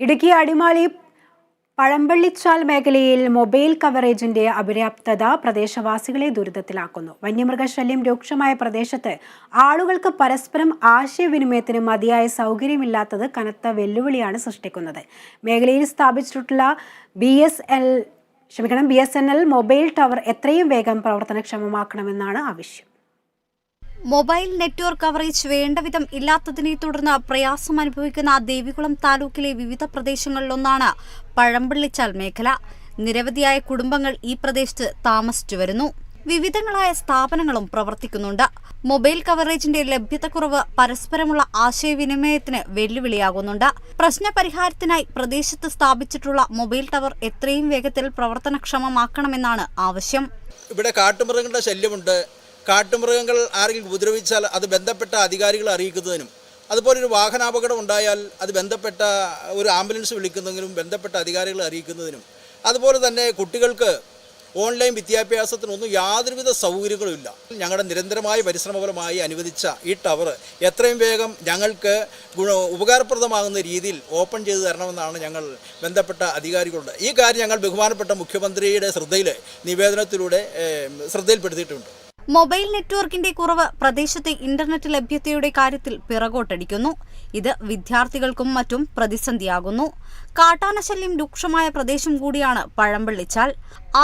ഇടുക്കി അടിമാലി പഴമ്പള്ളിച്ചാൽ മേഖലയിൽ മൊബൈൽ കവറേജിന്റെ അപര്യാപ്തത പ്രദേശവാസികളെ ദുരിതത്തിലാക്കുന്നു. വന്യമൃഗശല്യം രൂക്ഷമായ പ്രദേശത്ത് ആളുകൾക്ക് പരസ്പരം ആശയവിനിമയത്തിന് മതിയായ സൗകര്യമില്ലാത്തത് കനത്ത വെല്ലുവിളിയാണ് സൃഷ്ടിക്കുന്നത്. മേഖലയിൽ സ്ഥാപിച്ചിട്ടുള്ള ബി എസ് എൽ ക്ഷമിക്കണം B S N L mobile tower എത്രയും വേഗം പ്രവർത്തനക്ഷമമാക്കണമെന്നാണ് ആവശ്യം. മൊബൈൽ നെറ്റ്വർക്ക് കവറേജ് വേണ്ടവിധം ഇല്ലാത്തതിനെ തുടർന്ന് പ്രയാസം അനുഭവിക്കുന്ന ദേവികുളം താലൂക്കിലെ വിവിധ പ്രദേശങ്ങളിലൊന്നാണ് പഴമ്പള്ളിച്ചാൽ മേഖല. നിരവധിയായ കുടുംബങ്ങൾ ഈ പ്രദേശത്ത് താമസിച്ചു വരുന്നു. വിവിധങ്ങളായ സ്ഥാപനങ്ങളും പ്രവർത്തിക്കുന്നുണ്ട്. മൊബൈൽ കവറേജിന്റെ ലഭ്യതക്കുറവ് പരസ്പരമുള്ള ആശയവിനിമയത്തിന് വെല്ലുവിളിയാകുന്നുണ്ട്. പ്രശ്നപരിഹാരത്തിനായി പ്രദേശത്ത് സ്ഥാപിച്ചിട്ടുള്ള മൊബൈൽ ടവർ എത്രയും വേഗത്തിൽ പ്രവർത്തനക്ഷമമാക്കണമെന്നാണ് ആവശ്യം. ഇവിടെ കാട്ടുമൃഗങ്ങളുടെ ശല്യമുണ്ട്. കാട്ടുമൃഗങ്ങൾ ആരെങ്കിലും ഉപദ്രവിച്ചാൽ അത് ബന്ധപ്പെട്ട അധികാരികളെ അറിയിക്കുന്നതിനും അതുപോലെ ഒരു വാഹനാപകടം ഉണ്ടായാൽ അത് ബന്ധപ്പെട്ട ഒരു ആംബുലൻസ് വിളിക്കുന്നതിനും ബന്ധപ്പെട്ട അധികാരികളെ അറിയിക്കുന്നതിനും അതുപോലെ തന്നെ കുട്ടികൾക്ക് ഓൺലൈൻ വിദ്യാഭ്യാസത്തിനൊന്നും യാതൊരുവിധ സൗകര്യങ്ങളും ഇല്ല. ഞങ്ങളുടെ നിരന്തരമായ പരിശ്രമപരമായി അനുവദിച്ച ഈ ടവർ എത്രയും വേഗം ഞങ്ങൾക്ക് ഗുണ ഉപകാരപ്രദമാകുന്ന രീതിയിൽ ഓപ്പൺ ചെയ്തു തരണമെന്നാണ് ഞങ്ങൾ ബന്ധപ്പെട്ട അധികാരികളുണ്ട് ഈ കാര്യം ഞങ്ങൾ ബഹുമാനപ്പെട്ട മുഖ്യമന്ത്രിയുടെ ശ്രദ്ധയിൽ നിവേദനത്തിലൂടെ ശ്രദ്ധയിൽപ്പെടുത്തിയിട്ടുണ്ട്. മൊബൈൽ നെറ്റ്വർക്കിന്റെ കുറവ് പ്രദേശത്തെ ഇന്റർനെറ്റ് ലഭ്യതയുടെ കാര്യത്തിൽ പിറകോട്ടടിക്കുന്നു. ഇത് വിദ്യാർത്ഥികൾക്കും മറ്റും പ്രതിസന്ധിയാകുന്നു. കാട്ടാനശല്യം രൂക്ഷമായ പ്രദേശം കൂടിയാണ് പഴമ്പള്ളിച്ചാൽ.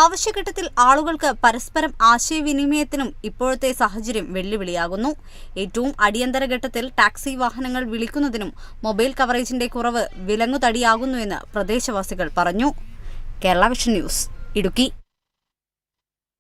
ആവശ്യഘട്ടത്തിൽ ആളുകൾക്ക് പരസ്പരം ആശയവിനിമയത്തിനും ഇപ്പോഴത്തെ സാഹചര്യം വെല്ലുവിളിയാകുന്നു. ഏറ്റവും അടിയന്തര ഘട്ടത്തിൽ ടാക്സി വാഹനങ്ങൾ വിളിക്കുന്നതിനും മൊബൈൽ കവറേജിന്റെ കുറവ് വിലങ്ങുതടിയാകുന്നുവെന്ന് പ്രദേശവാസികൾ പറഞ്ഞു. Kerala vision news Idukki.